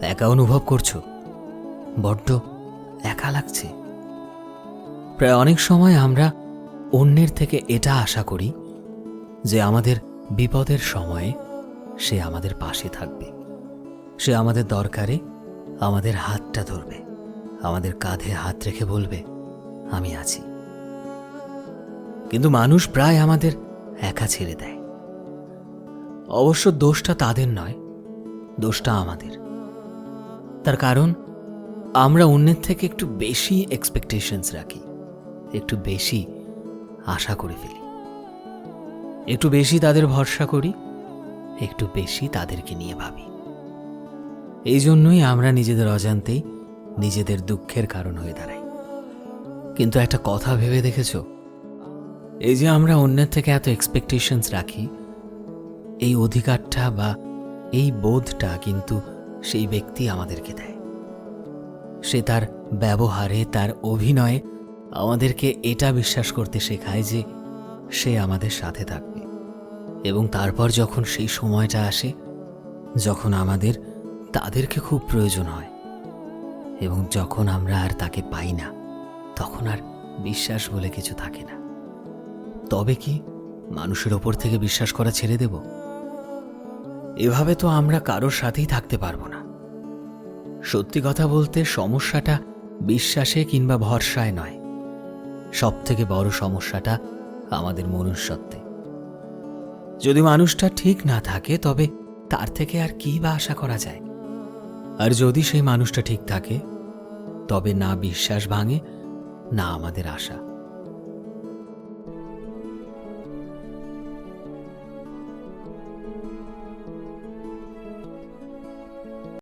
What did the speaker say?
একা অনুভব করছ? বড্ড একা লাগছে। প্রায় অনেক সময় আমরা অন্যের থেকে এটা আশা করি যে আমাদের বিপদের সময়ে সে আমাদের পাশে থাকবে। সে আমাদের দরকারে আমাদের হাতটা ধরবে, আমাদের কাঁধে হাত রেখে বলবে, আমি আছি। কিন্তু মানুষ প্রায় আমাদের একা ছেড়ে দেয়। অবশ্য দোষটা তাদের নয়, দোষটা আমাদের। তার কারণ, আমরা অন্যের থেকে একটু বেশি এক্সপেকটেশনস রাখি, একটু বেশি আশা করে ফেলি। একটু বেশি তাদের ভরসা করি, একটু বেশি তাদেরকে নিয়ে ভাবি। এই জন্যই আমরা নিজেদের অজান্তেই নিজেদের দুঃখের কারণ হয়ে দাঁড়াই। কিন্তু একটা কথা ভেবে দেখেছ? এই যে আমরা অন্যের থেকে এত এক্সপেকটেশনস রাখি, এই অধিকারটা বা এই বোধটা কিন্তু সেই ব্যক্তি আমাদেরকে দেয়। সে তার ব্যবহারে, তার অভিনয়ে আমাদেরকে এটা বিশ্বাস করতে শেখায় যে সে আমাদের সাথে থাকবে। এবং তারপর যখন সেই সময়টা আসে, যখন আমাদের তাদেরকে খুব প্রয়োজন হয় এবং যখন আমরা আর তাকে পাই না, তখন আর বিশ্বাস বলে কিছু থাকে না। তবে কি মানুষের ওপর থেকে বিশ্বাস করা ছেড়ে দেব? এভাবে তো আমরা কারোর সাথেই থাকতে পারব না। সত্যি কথা বলতে সমস্যাটা বিশ্বাসে কিংবা ভরসায় নয়। সব থেকে বড় সমস্যাটা আমাদের মনুষ্যত্বে। যদি মানুষটা ঠিক না থাকে, তবে তার থেকে আর কি বা আশা করা যায়? আর যদি সেই মানুষটা ঠিক থাকে, তবে না বিশ্বাস ভাঙে, না আমাদের আশা।